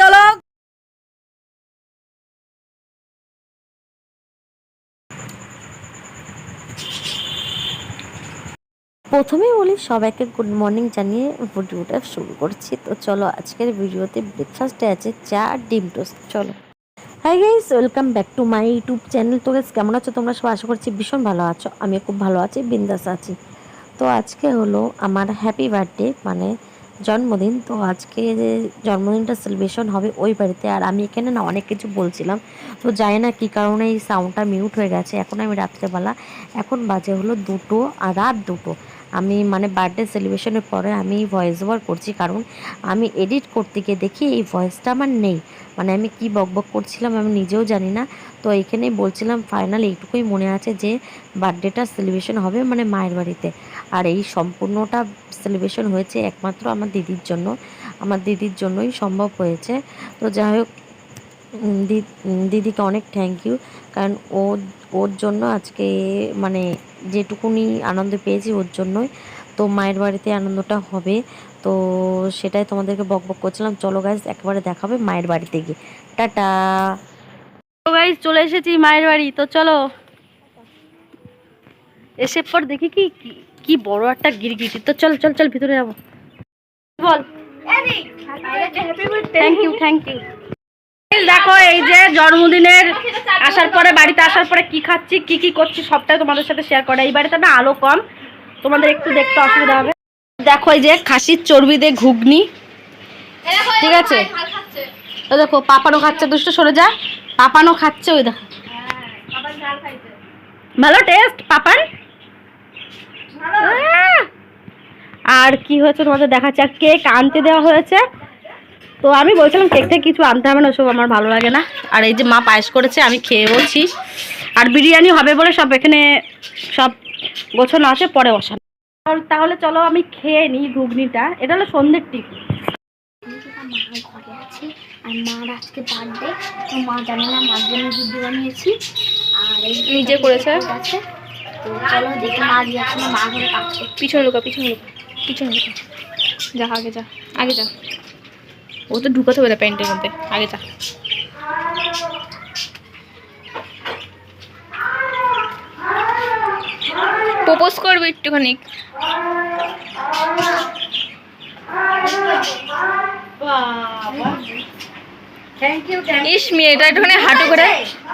চলো প্রথমেই বলি, সবাইকে গুড মর্নিং জানিয়ে ভিডিওটা শুরু করছি। তো চলো আজকের ভিডিওতে ব্রেকফাস্টে আছে চা আর ডিম টোস্ট চলো। Hi guys welcome back to my YouTube channel তো গাইস কেমন আছো তোমরা সব আশা করছি ভীষণ ভালো আছো। আমি খুব ভালো আছি, বিন্দাস আছি। তো আজকে হলো আমার হ্যাপি বার্থডে মানে জন্মদিন। তো আজকে যে জন্মদিনটা সেলিব্রেশন হবে ওই বাড়িতে। আর আমি এখানে না অনেক কিছু বলছিলাম। তো জানি না কী কারণে এই সাউন্ডটা মিউট হয়ে গেছে। এখন আমি রাত্রেবেলা, এখন বাজে হলো দুটো, আর রাত দুটো। আমি মানে বার্থডে সেলিব্রেশনের পরে আমি ভয়েস ওভার করছি, কারণ আমি এডিট করতে গিয়ে দেখি এই ভয়েসটা আমার নেই। মানে আমি কি বকবক করছিলাম আমি নিজেও জানি না। তো এইখানেই বলছিলাম ফাইনাল এইটুকুই মনে আছে যে বার্থডেটা সেলিব্রেশন হবে মানে মায়ের বাড়িতে। আর এই সম্পূর্ণটা সেলিব্রেশন হয়েছে একমাত্র আমার দিদির জন্য। আমার দিদির জন্যই সম্ভব হয়েছে। তো যাই হোক দিদিকে অনেক থ্যাংক ইউ কারণ ও, ওর জন্য আজকে মানে যেটুকুনি আনন্দ পেয়েছি ওর জন্যই। তো মায়ের বাড়িতে আনন্দটা হবে। তো সেটাই তোমাদেরকে বক বক করছিলাম। চলো গাইজ একবারে দেখাবে মায়ের বাড়িতে গিয়ে। টাটা! তো গাইজ চলে এসেছি মায়ের বাড়ি। তো চলো। এসে পর দেখি কি কি- কি বড় একটা গিরগিটি। তো চল চল চল ভিতরে যাব। বল। থ্যাংক ইউ থ্যাংক ইউ দেখো এই যে জন্মদিনের আসার পরে, বাড়িতে আসার পরে কি খাচ্ছি, কি কি করছি, সবটাই তোমাদের সাথে শেয়ার করে। এই বাড়িতে না আলো কম। তোমাদের একটু দেখতে অসুবিধা হবে। দেখো এই যে খাসির চর্বি দিয়ে ঘুগনি। ঠিক আছে? দেখো পাপানো খাচ্ছে, দুষ্ট, সরে যা। পাপানো খাচ্ছে, ওই দেখো। ভালো টেস্ট পাপান? আর কি হয়েছে তোমাদের দেখাচ্ছে? আর কেক আনতে দেওয়া হয়েছে। তো আমি বলছিলাম কেক থেকে কিছু আনতে হবে না সব আমার ভালো লাগে না। আর এই যে মা পায়েস করেছে আমি খেয়ে বলছি। আর বিরিয়ানি হবে বলে সব এখানে সব গোছানো আছে পরে বসানো তাহলে চলো আমি খেয়ে নিই ঘুগনিটা। এটা হলো সন্ধ্যের টিফিন। মা ঘরে আছে আর মার আজকে বার্থডে তো মা জানে না মার জন্য ভিডিও বানিয়েছি আর এই নিজে করেছে? আছে তো চলো দেখে মা ঘরে কাজ পিছনে লুকা পিছনে লুকা পিছনে লুকা। যা আগে যা আগে যা। ও তো ঢুকাতে হবে না প্যান্টের মধ্যে। আগে যা। প্রপোজ করবে একটুখানি। ইস মেয়েটা একটুখানি হাঁটু করে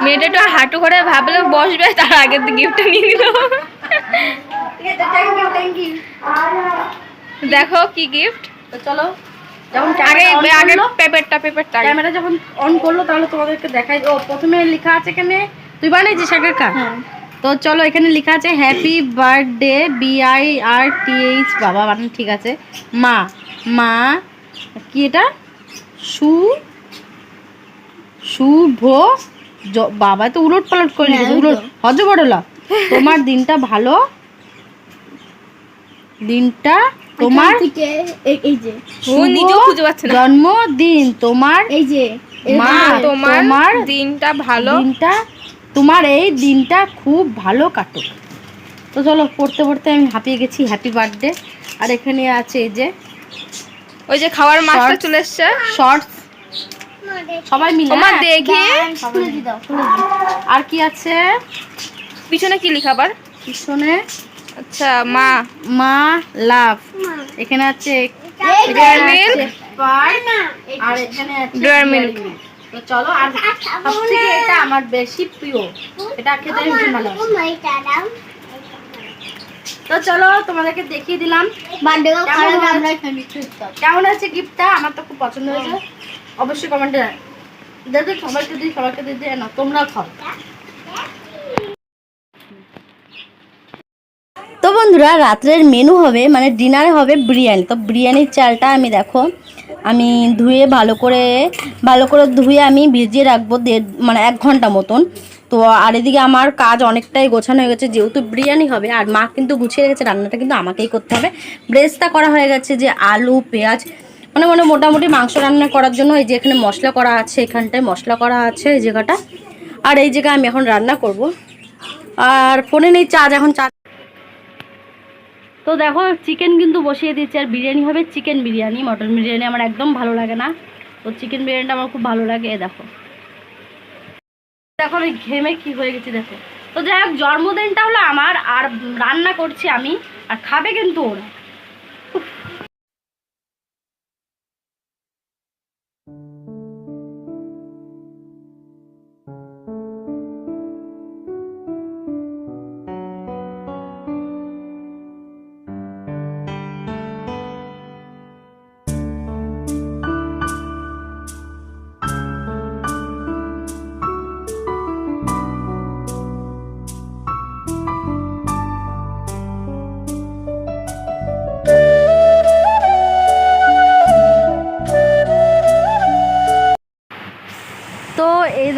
মেয়েটা একটু হাঁটু করে ভাবলে বসবে তার আগে গিফটটা নিয়ে নিল। দেখো কি গিফট চলো। যেমন আগে আগে পেপারটা পেপারটা ক্যামেরা যখন অন করল তাহলে তোমাদেরকে দেখাই ও প্রথমে লেখা আছে এখানে তুই বানিয়েছিস কার তো চলো এখানে লেখা আছে happy birthday B I R T H বাবা বানান ঠিক আছে। মা মা কি এটা? সু শুভ বাবা তো উলট পালট করে হ্যাঁ। উলট। হজ বড়লা তোমার দিনটা ভালো? দিনটা তোমার এই যে ও নিজেও খুঁজে পাচ্ছে না। জন্মদিন তোমার এই যে মা তোমার দিনটা ভালো। দিনটা তোমার এই দিনটা খুব ভালো কাটুক। তো চলো পড়তে পড়তে আমি হাঁপিয়ে গেছি হ্যাপি বার্থডে আর এখানে আছে এই যে ওই যে খাওয়ার মাছটা চলে এসছে। শর্টস সবাই মিলে তোমার হ্যাঁ? দেখি। আর কি আছে? পিছনে কি লেখা আবার? পিছনে আচ্ছা মা। মা লাভ। এখানে আছে milk, আর এখানে আছে। তো চলো আর সবথেকে এটা আমার বেশি প্রিয়। এটা খেতে ভীষণ ভালো তো চলো তোমাদেরকে দেখিয়ে দিলাম। কেমন হয়েছে? গিফটটা? আমার তো খুব পছন্দ হয়েছে। অবশ্যই কমেন্টে দাদা সবাইকে দিই সবাইকে দিই দিয়ে না তোমরাও খাও তো বন্ধুরা, রাত্রের মেনু হবে মানে ডিনারে হবে বিরিয়ানি। তো বিরিয়ানির চালটা আমি দেখো, আমি ধুয়ে ভালো করে ভালো করে ধুয়ে আমি ভিজিয়ে রাখব দেড় মানে এক ঘণ্টা মতন। তো আর এদিকে আমার কাজ অনেকটাই গোছানো হয়ে গেছে, যেহেতু বিরিয়ানি হবে, আর মা কিন্তু গুছিয়ে গেছে রান্নাটা কিন্তু আমাকেই করতে হবে। ব্রেস্তা করা হয়ে গেছে যে আলু, পেঁয়াজ মানে মানে মোটামুটি মাংস রান্না করার জন্য এই যে এখানে মশলা করা আছে, এখানটায় মশলা করা আছে, এই জায়গাটা। আর এই জায়গায় আমি এখন রান্না করব। আর ফোনে নেই চার্জ এখন চার্জ তো দেখো চিকেন কিন্তু বসিয়ে দিচ্ছি আর বিরিয়ানি হবে চিকেন বিরিয়ানি মটন বিরিয়ানি আমার একদম ভালো লাগে না। তো চিকেন বিরিয়ানিটা আমার খুব ভালো লাগে, এ দেখো। দেখো আমি ঘেমে কি হয়ে গেছি, দেখো। তো যাই হোক, জন্মদিনটা হলো আমার, আর রান্না করছি আমি, আর খাবে কিন্তু ওরা।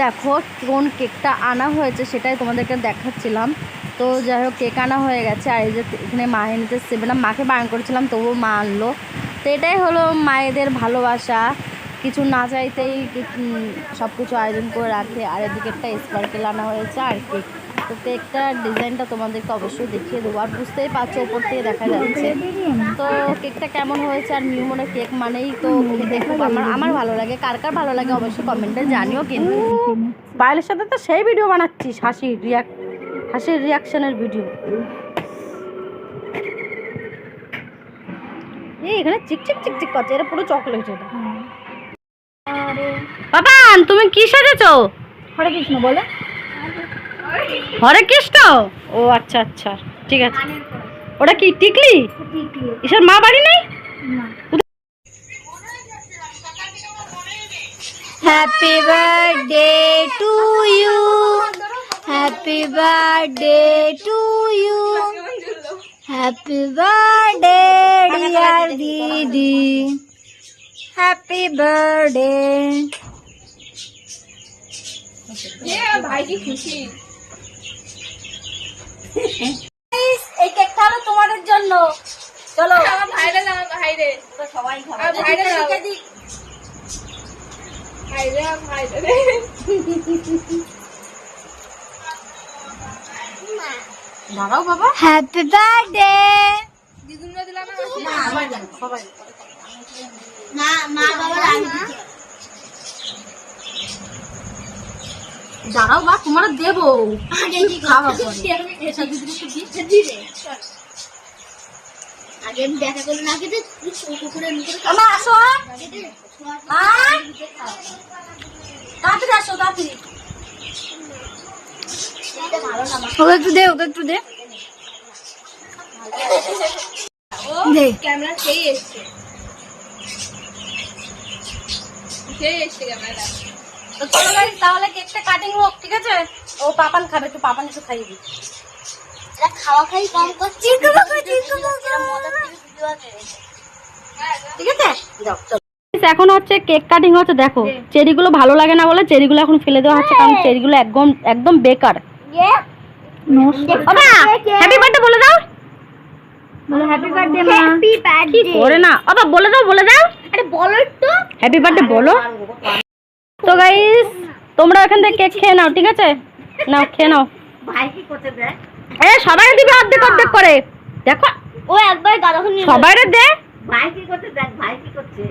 দেখো কোন কেকটা আনা হয়েছে সেটাই তোমাদেরকে দেখাচ্ছিলাম। তো যাই হোক, কেক আনা হয়ে গেছে। আর এই যে এখানে মা এনেতে সেবেলাম। মাকে বারণ করেছিলাম, তবুও মা আনলো। তো এটাই হলো মায়েদের ভালোবাসা। কিছু না চাইতেই সব কিছু আয়োজন করে রাখে। আর এদিকে একটা স্পার্কেল আনা হয়েছে আর কেক। তো কেকটার ডিজাইনটা তোমাদেরকে অবশ্যই দেখিয়ে দেবো। আর বুঝতেই পারছ ওপর থেকে দেখা যাচ্ছে। তো কেকটা কেমন হয়েছে আর নিউমনে কেক মানেই তো খুব আমার আমার ভালো লাগে কার কার ভালো লাগে অবশ্যই কমেন্টে জানিও কিন্তু। পায়েলের সাথে তো সেই ভিডিও বানাচ্ছিস হাসি রিয়াক হাসির রিয়াকশনের ভিডিও এই এখানে চিকচিক চিকচিক করছে এটা পুরো চকলেট এটা। বাবান তুমি কি সেজেছো? হরে কৃষ্ণ বলে। হরে কৃষ্ণ? ও আচ্ছা আচ্ছা। ঠিক আছে। ওটা কি টিকলি? ঈশ্বর মা বাড়ি নেই? Happy birthday to you happy birthday to you happy birthday dear দিদি হ্যাপি বার্থডে এই কেকটা হলো তোমাদের জন্য। চলো। ভাইরাল আমার ভাইরে সবাই খাবে আর শিখে দিই। ভাইরে ভাইরে। দাঁড়াও বাবা। হ্যাপি বার্থডে দিদুনরা দিলাম মা মা বাবা দাঁড়াও বা তোমার দেবো। খাওয়া আগে আমি দেখা করলে না খেতে কুকুরের মুখে আসো তাড়াতাড়ি আসো তাড়াতাড়ি। ওকে একটু দে ওকে একটু দে। দে। ক্যামেরা সেই এসছে। সেই এসছে ক্যামেরা তো চলো guys, তাহলে কেকটা কাটিং হোক ঠিক আছে? ও পাপান খাবে একটু পাপান একটু খাইয়ে দিই। এটা খাওয়া খাই কম করছি। চিকু বাবা চিকু বাবা। ঠিক আছে? যাও চলো। এখন হচ্ছে কেক কাটিং হচ্ছে দেখো। চেরিগুলো ভালো লাগে না বলে চেরিগুলো এখন ফেলে দেওয়া হচ্ছে কারণ চেরিগুলো একদম একদম বেকার। হ্যাপি বার্থডে বলে দাও। বলো হ্যাপি বার্থডে মা। হ্যাপি বার্থডে ওরে না? বাবা বলে দাও বলে দাও। আরে বলো একটু। হ্যাপি বার্থডে বলো। তো গাইস তোমরা এখান থেকে কেক খেয়ে নাও ঠিক আছে? নাও খেয়ে নাও। ভাই কি করতে দেয় এ সবাই দিবে অর্ধেক অর্ধেক করে। দেখো। ও একবার নিয়ে সবাই দে। ভাই কি করতে দেখ ভাই কি করছে?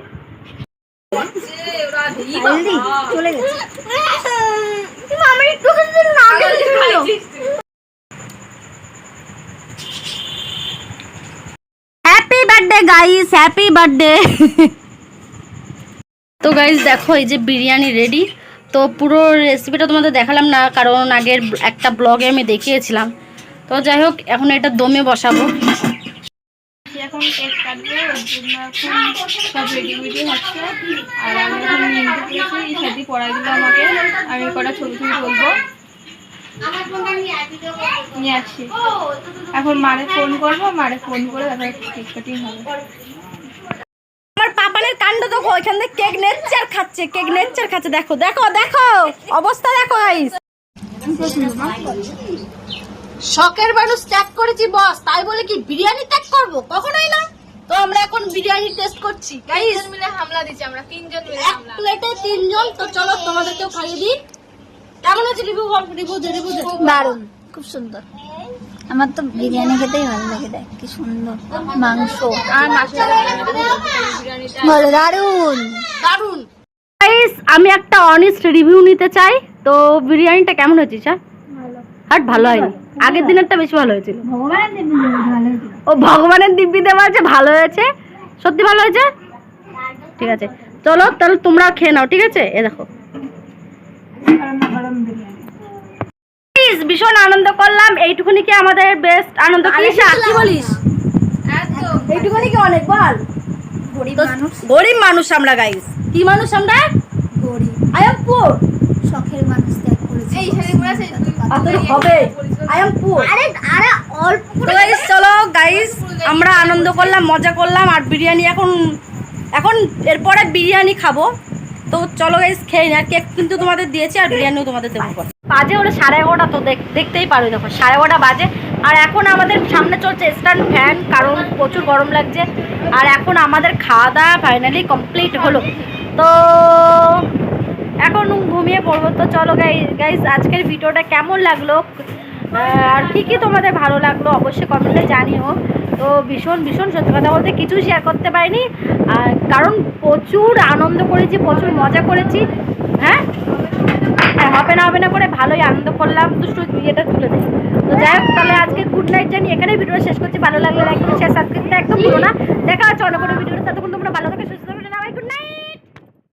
চলে গেছে। আমার একটু না happy birthday guys happy birthday তো গাইস দেখো এই যে বিরিয়ানি রেডি তো পুরো রেসিপিটা তোমাদের দেখালাম না, কারণ আগের একটা ব্লগে আমি দেখিয়েছিলাম। তো যাই হোক, এখন এটা দমে বসাবো। এখন জন্য এখন মারে ফোন করব, মারে ফোন করে তারপরে কেক কাটিং হবে। দেখো ওইখান থেকে কেক নেচ্ছে আর খাচ্ছে কেক নেচ্ছে আর খাচ্ছে দেখো দেখো দেখো অবস্থা দেখো গাইস শখের মানুষ ত্যাগ করেছি বস তাই বলে কি বিরিয়ানি ত্যাগ করব? কখনোই না। তো আমরা এখন বিরিয়ানি টেস্ট করছি। গাইস মিলে হামলা দিচ্ছি আমরা তিনজন মিলে এক প্লেটে তিনজন তো চলো তোমাদেরকেও খাইয়ে দিই। কেমন হচ্ছে রিভিউ রিভিউ রিভিউ দে দারুণ খুব সুন্দর। আমার তো বিরিয়ানি খেতেই ভালো লাগে দেখ কি সুন্দর। মাংস। আর বলো দারুণ দারুণ। গাইস আমি একটা অনেস্ট রিভিউ নিতে চাই। তো বিরিয়ানিটা কেমন হয়েছে চা হাট ভালো হয়নি। আগের দিনেরটা বেশি ভালো হয়েছিল। ও ভগবানের দিব্যি দেওয়া আছে ভালো হয়েছে। সত্যি ভালো হয়েছে? ঠিক আছে। চলো তাহলে তোমরা খেয়ে নাও ঠিক আছে? এ দেখো। Guys, ভীষণ আনন্দ করলাম। এইটুকুনি কি আমাদের বেস্ট আনন্দ? কি? কি বলিস? এইটুকুনি কি অনেক? বল। গরিব মানুষ। গরিব মানুষ আমরা গাইস কি মানুষ আমরা? গরিব। আই এম পুর শখের মানুষ ত্যাগ করেছে। এই শাড়ি পরে অতই হবে। আই এম পুর আরে আরে অল্প তো গাইস চলো গাইস আমরা আনন্দ করলাম মজা করলাম আর বিরিয়ানি এখন এখন এরপরে বিরিয়ানি খাব। তো চলো গাইস খেয়ে নি আর কেক কিন্তু তোমাদের দিয়েছি, আর বিরিয়ানিও তোমাদের দেবো। বাজে হলো সাড়ে এগারোটা, তো দেখ- দেখতেই পারো দেখো, সাড়ে এগারোটা বাজে। আর এখন আমাদের সামনে চলছে স্ট্যান্ড ফ্যান কারণ প্রচুর গরম লাগছে। আর এখন আমাদের খাওয়া দাওয়া ফাইনালি কমপ্লিট হলো। তো এখন ঘুমিয়ে পড়ব। তো চলো গাই গাইজ আজকের ভিডিওটা কেমন লাগল? আর কী কী তোমাদের ভালো লাগল অবশ্যই কমেন্টে জানিও। তো ভীষণ ভীষণ সত্যি কথা বলতে কিছু শেয়ার করতে পারিনি। কারণ প্রচুর আনন্দ করেছি প্রচুর মজা করেছি। হ্যাঁ? হ্যাঁ, হবে না হবে না করে ভালোই আনন্দ করলাম। দুষ্টু ইয়েটা তুলে দেয় তো যাই হোক তাহলে আজকে গুড নাইট জানি এখানে ভিডিওটা শেষ করছি। ভালো লাগলে লাইক শেয়ার সাবস্ক্রাইব একদম ভুলো না। দেখা হচ্ছে অন্য কোনো ভিডিওতে ততক্ষণ তোমরা ভালো থাকে সুস্থ